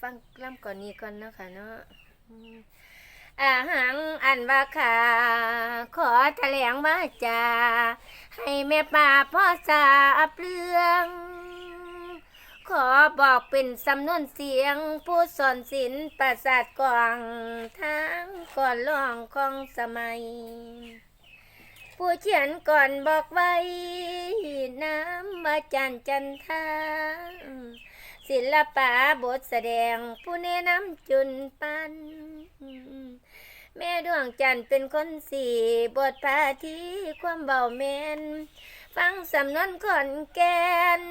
ฟังล่ำก่อนนี้ก่อนเนาะคะเนาะอาหังอันว่าขาขอแถลงว่าจาให้แม่ป่าพ่อสาบเรื่องขอบอกเป็นสำนวนเสียง ผู้สอนศิลประสาทกวางทั้งก่อนร้องของสมัย ผู้เขียนก่อนบอกไว้ น้ำว่าจันจันทาศิลปะบทแสดงผู้แนะนำจุนปัน แม่ดวงจันทร์เป็นคนสี่บทพาทีความเบาแมนฟังสำนวนขอนแก่น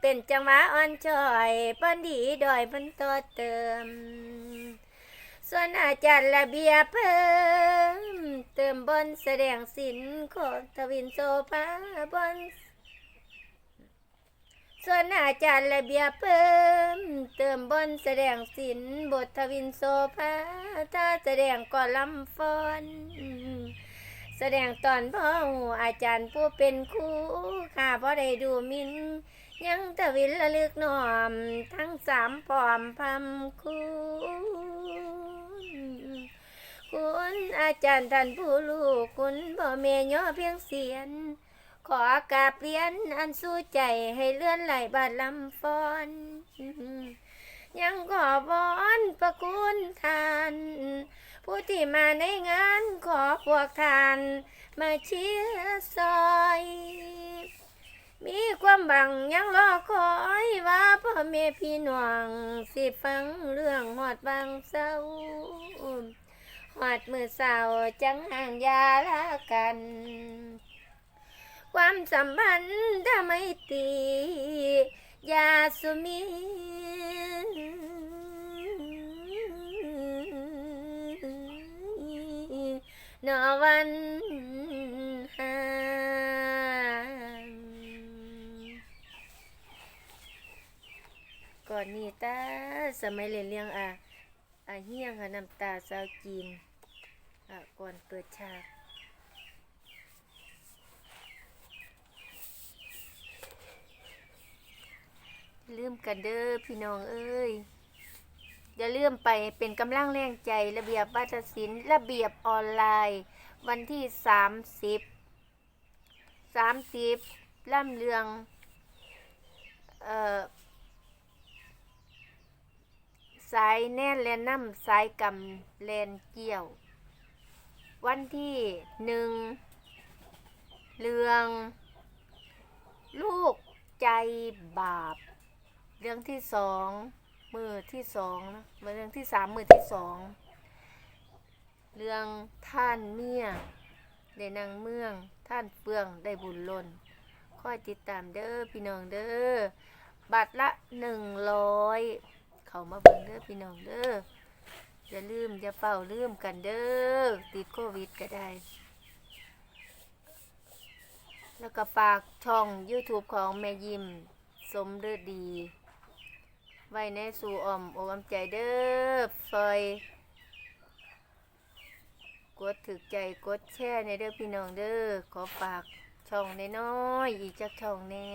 เป็นจังหวะอ่อนช้อยป้อนดีดอยพันต่อเติม ส่วนอาจารย์ระเบียเพิ่ เติมบนแสดงศิลป์ของทวินโซภาบนส่วนอาจารย์ระเบียบเพิ่ม เติมบนแสดงศิลป์บททวินโซภาถ้าแสดงก่อนลำฟอนแสดงตอนพ่อหูอาจารย์ผู้เป็นครูข้าพ่ได้ดูมิน ยังตะวินละลึกหนอม ทั้งสามปอมพำคุณคุณ อาจารย์ท่านผู้ลูกคุณบ่เมย่อเพียงเสียน ขอกาบเรียนอันสู้ใจให้เลื่อนไหลบาดลำฟอน ยังขอบอนประคุณทาน ผู้ที่มาในงานขอพวกทาน มาเชียร์ซอยมีความบังยังรอคอยว่าพ่อแม่พี่น้องสิฟังเรื่องหอดบางเศร้า หอดมือเศร้าจังห่างยาละกัน ความสัมพันธ์ถ้าไม่ตียาสุมีนอวันห่างก่อนนี้ตาสมัยเรียนเรียงอะ อะเฮียงค่ะน้ำตาสาวจีนก่อนเปิดฉากลืมกันเด้อพี่น้องเอ้ยอย่าลืมไปเป็นกำลังแรงใจระเบียบวัฒศิลป์ระเบียบออนไลน์ วันที่สามสิบสามสิบล่ำเรือง เอ่อ สายแน่นแลนน้ำสายกำแลนเกี่ยว วันที่หนึ่งเรือง ลูกใจบาป เรื่องที่สองมือที่สองนะเรื่องที่สามมือที่สองเรื่องท่านเมียได้นางเมืองท่านเฟืองได้บุญล้นคอยติดตามเด้อพี่น้องเด้อบัตรละหนึ่งร้อย เขามาเบิ่งเด้อพี่น้องเด้ออย่าลืมอย่าเฝ้าลืมกันเด้อติดโควิดก็ได้ แล้วก็ฝากช่อง YouTube ของแม่ยิมสมฤดี ไว้ในสู่อ่อมอกอมใจเด้อซอยกดถึกใจกดแช่ในเด้อพี่น้องเด้อขอฝากช่องน้อยๆอีกจักช่องแน่